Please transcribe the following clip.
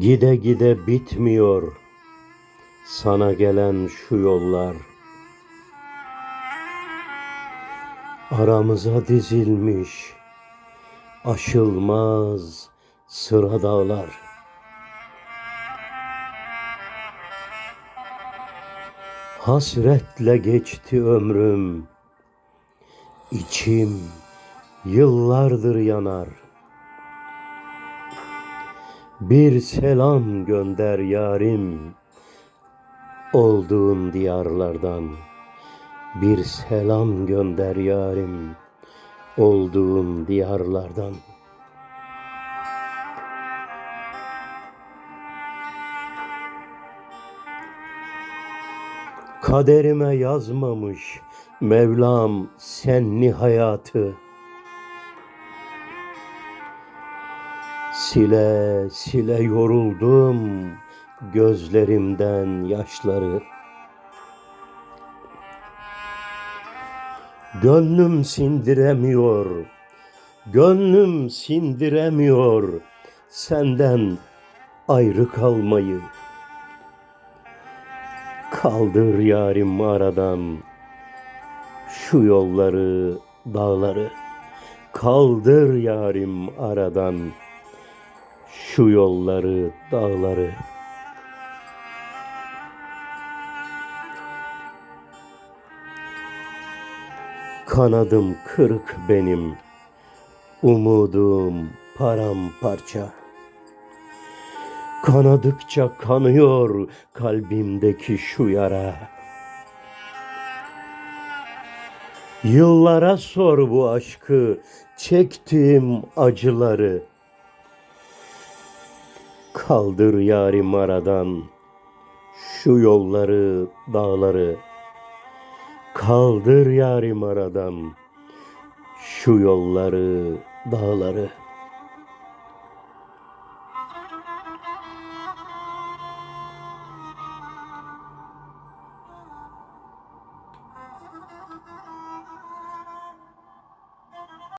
Gide gide bitmiyor sana gelen şu yollar. Aramıza dizilmiş aşılmaz sıra dağlar. Hasretle geçti ömrüm, içim yıllardır yanar. Bir selam gönder yarim, olduğun diyarlardan. Bir selam gönder yarim, olduğun diyarlardan. Kaderime yazmamış Mevlam senli hayatı. Sile sile yoruldum gözlerimden yaşları. Gönlüm sindiremiyor, gönlüm sindiremiyor senden ayrı kalmayı. Kaldır yarim aradan şu yolları, dağları. Kaldır yarim aradan şu yolları, dağları. Kanadım kırık benim, umudum paramparça. Kanadıkça kanıyor kalbimdeki şu yara. Yıllara sor bu aşkı, çektiğim acıları. Kaldır yarim aradan şu yolları, dağları. Kaldır yarim aradan şu yolları, dağları.